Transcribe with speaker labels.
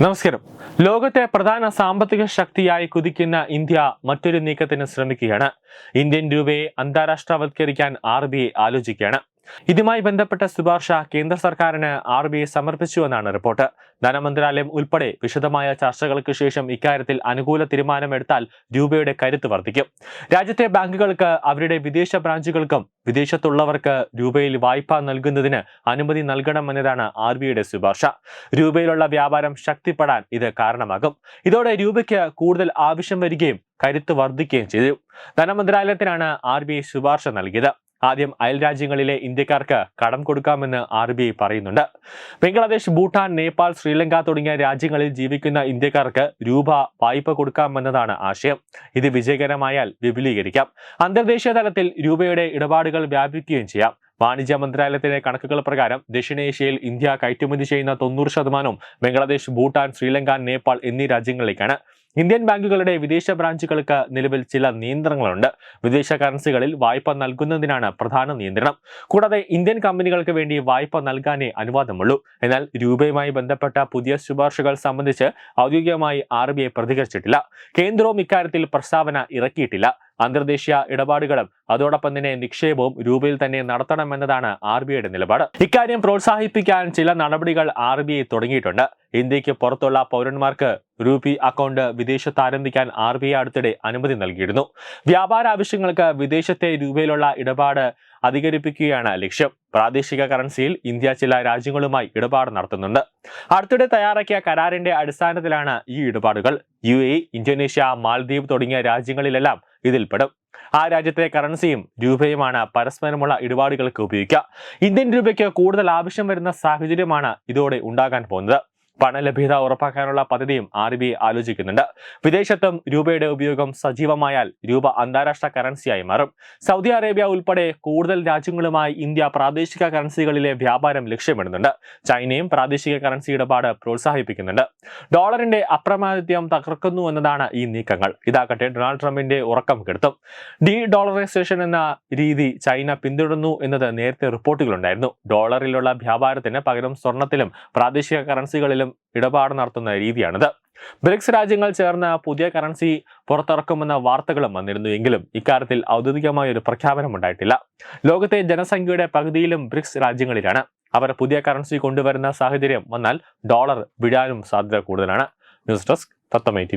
Speaker 1: നമസ്കാരം. ലോകത്തെ പ്രധാന സാമ്പത്തിക ശക്തിയായി കുതിക്കുന്ന ഇന്ത്യ മറ്റൊരു നീക്കത്തിന് ശ്രമിക്കുകയാണ്. ഇന്ത്യൻ രൂപയെ അന്താരാഷ്ട്രവത്കരിക്കാൻ ആർ ബി ഐ ആലോചിക്കുകയാണ്. ഇതുമായി ബന്ധപ്പെട്ട ശുപാർശ കേന്ദ്ര സർക്കാരിന് ആർ ബി ഐ സമർപ്പിച്ചുവെന്നാണ് റിപ്പോർട്ട്. ധനമന്ത്രാലയം ഉൾപ്പെടെ വിശദമായ ചർച്ചകൾക്ക് ശേഷം ഇക്കാര്യത്തിൽ അനുകൂല തീരുമാനമെടുത്താൽ രൂപയുടെ കരുത്ത് വർദ്ധിക്കും. രാജ്യത്തെ ബാങ്കുകൾക്ക് അവരുടെ വിദേശ ബ്രാഞ്ചുകൾക്കും വിദേശത്തുള്ളവർക്ക് രൂപയിൽ വായ്പ നൽകുന്നതിന് അനുമതി നൽകണമെന്നതാണ് ആർ ബി ഐയുടെ ശുപാർശ. രൂപയിലുള്ള വ്യാപാരം ശക്തിപ്പെടാൻ ഇത് കാരണമാകും. ഇതോടെ രൂപയ്ക്ക് കൂടുതൽ ആവശ്യം വരികയും കരുത്ത് വർദ്ധിക്കുകയും ചെയ്തു. ധനമന്ത്രാലയത്തിനാണ് ആർ ബി ഐ ശുപാർശ നൽകിയത്. ആദ്യം അയൽ രാജ്യങ്ങളിലെ ഇന്ത്യക്കാർക്ക് കടം കൊടുക്കാമെന്ന് ആർ ബി ഐ പറയുന്നുണ്ട്. ബംഗ്ലാദേശ് ഭൂട്ടാൻ നേപ്പാൾ ശ്രീലങ്ക തുടങ്ങിയ രാജ്യങ്ങളിൽ ജീവിക്കുന്ന ഇന്ത്യക്കാർക്ക് രൂപ വായ്പ കൊടുക്കാമെന്നതാണ് ആശയം. ഇത് വിജയകരമായാൽ വിപുലീകരിക്കാം. അന്തർദേശീയ തലത്തിൽ രൂപയുടെ ഇടപാടുകൾ വ്യാപിക്കുകയും ചെയ്യാം. വാണിജ്യ മന്ത്രാലയത്തിന്റെ കണക്കുകൾ പ്രകാരം ദക്ഷിണേഷ്യയിൽ ഇന്ത്യ കയറ്റുമതി ചെയ്യുന്ന തൊണ്ണൂറ് ശതമാനവും ബംഗ്ലാദേശ് ഭൂട്ടാൻ ശ്രീലങ്ക നേപ്പാൾ എന്നീ രാജ്യങ്ങളിലേക്കാണ്. ഇന്ത്യൻ ബാങ്കുകളുടെ വിദേശ ബ്രാഞ്ചുകൾക്ക് നിലവിൽ ചില നിയന്ത്രണങ്ങളുണ്ട്. വിദേശ കറൻസികളിൽ വായ്പ നൽകുന്നതിനാണ് പ്രധാന നിയന്ത്രണം. കൂടാതെ ഇന്ത്യൻ കമ്പനികൾക്ക് വേണ്ടി വായ്പ നൽകാനേ അനുവാദമുള്ളൂ. എന്നാൽ രൂപയുമായി ബന്ധപ്പെട്ട പുതിയ ശുപാർശകൾ സംബന്ധിച്ച് ഔദ്യോഗികമായി ആർ പ്രതികരിച്ചിട്ടില്ല. കേന്ദ്രവും ഇക്കാര്യത്തിൽ പ്രസ്താവന ഇറക്കിയിട്ടില്ല. അന്തർദേശീയ ഇടപാടുകളും അതോടൊപ്പം തന്നെ നിക്ഷേപവും രൂപയിൽ തന്നെ നടത്തണമെന്നതാണ് ആർ ബി ഐയുടെ നിലപാട്. ഇക്കാര്യം പ്രോത്സാഹിപ്പിക്കാൻ ചില നടപടികൾ ആർ ബി ഐ തുടങ്ങിയിട്ടുണ്ട്. ഇന്ത്യയ്ക്ക് പുറത്തുള്ള പൗരന്മാർക്ക് രൂപി അക്കൗണ്ട് വിദേശത്ത് ആരംഭിക്കാൻ ആർ ബി ഐ അടുത്തിടെ അനുമതി നൽകിയിരുന്നു. വ്യാപാര ആവശ്യങ്ങൾക്ക് വിദേശത്തെ രൂപയിലുള്ള ഇടപാട് അധികരിപ്പിക്കുകയാണ് ലക്ഷ്യം. പ്രാദേശിക കറൻസിയിൽ ഇന്ത്യ ചില രാജ്യങ്ങളുമായി ഇടപാട് നടത്തുന്നുണ്ട്. അടുത്തിടെ തയ്യാറാക്കിയ കരാറിന്റെ അടിസ്ഥാനത്തിലാണ് ഈ ഇടപാടുകൾ. യു ഇന്തോനേഷ്യ മാൽദ്വീപ് തുടങ്ങിയ രാജ്യങ്ങളിലെല്ലാം ഇതിൽപ്പെടും. ആ രാജ്യത്തെ കറൻസിയും രൂപയുമാണ് പരസ്പരമുള്ള ഇടപാടുകൾക്ക് ഉപയോഗിക്കുക. ഇന്ത്യൻ രൂപയ്ക്ക് കൂടുതൽ ആവശ്യം വരുന്ന സാഹചര്യമാണ് ഇതോടെ ഉണ്ടാകാൻ പോകുന്നത്. പണലഭ്യത ഉറപ്പാക്കാനുള്ള പദ്ധതിയും ആർ ബി ഐ ആലോചിക്കുന്നുണ്ട്. വിദേശത്തും രൂപയുടെ ഉപയോഗം സജീവമായാൽ രൂപ അന്താരാഷ്ട്ര കറൻസിയായി മാറും. സൗദി അറേബ്യ ഉൾപ്പെടെ കൂടുതൽ രാജ്യങ്ങളുമായി ഇന്ത്യ പ്രാദേശിക കറൻസികളിലെ വ്യാപാരം ലക്ഷ്യമിടുന്നുണ്ട്. ചൈനയും പ്രാദേശിക കറൻസി ഇടപാട് പ്രോത്സാഹിപ്പിക്കുന്നുണ്ട്. ഡോളറിന്റെ അപ്രമാദിത്യം തകർക്കുന്നു എന്നതാണ് ഈ നീക്കങ്ങൾ. ഇതാകട്ടെ ഡൊണാൾഡ് ട്രംപിന്റെ ഉറക്കം കെടുത്തും. ഡി ഡോളറൈസേഷൻ എന്ന രീതി ചൈന പിന്തുടരുന്നു എന്നത് നേരത്തെ റിപ്പോർട്ടുകളുണ്ടായിരുന്നു. ഡോളറിലുള്ള വ്യാപാരത്തിന് പകരം സ്വർണത്തിലും പ്രാദേശിക കറൻസികളിലും ഇടപാട് നടത്തുന്ന രീതിയാണിത്. ബ്രിക്സ് രാജ്യങ്ങൾ ചേർന്ന് പുതിയ കറൻസി പുറത്തിറക്കുമെന്ന വാർത്തകളും വന്നിരുന്നു എങ്കിലും ഇക്കാര്യത്തിൽ ഔദ്യോഗികമായ ഒരു പ്രഖ്യാപനം ഉണ്ടായിട്ടില്ല. ലോകത്തെ ജനസംഖ്യയുടെ പകുതിയിലും ബ്രിക്സ് രാജ്യങ്ങളിലാണ്. അവർ പുതിയ കറൻസി കൊണ്ടുവരുന്ന സാഹചര്യം വന്നാൽ ഡോളർ വിടാനും സാധ്യത കൂടുതലാണ്. News desk തത്തമൈ T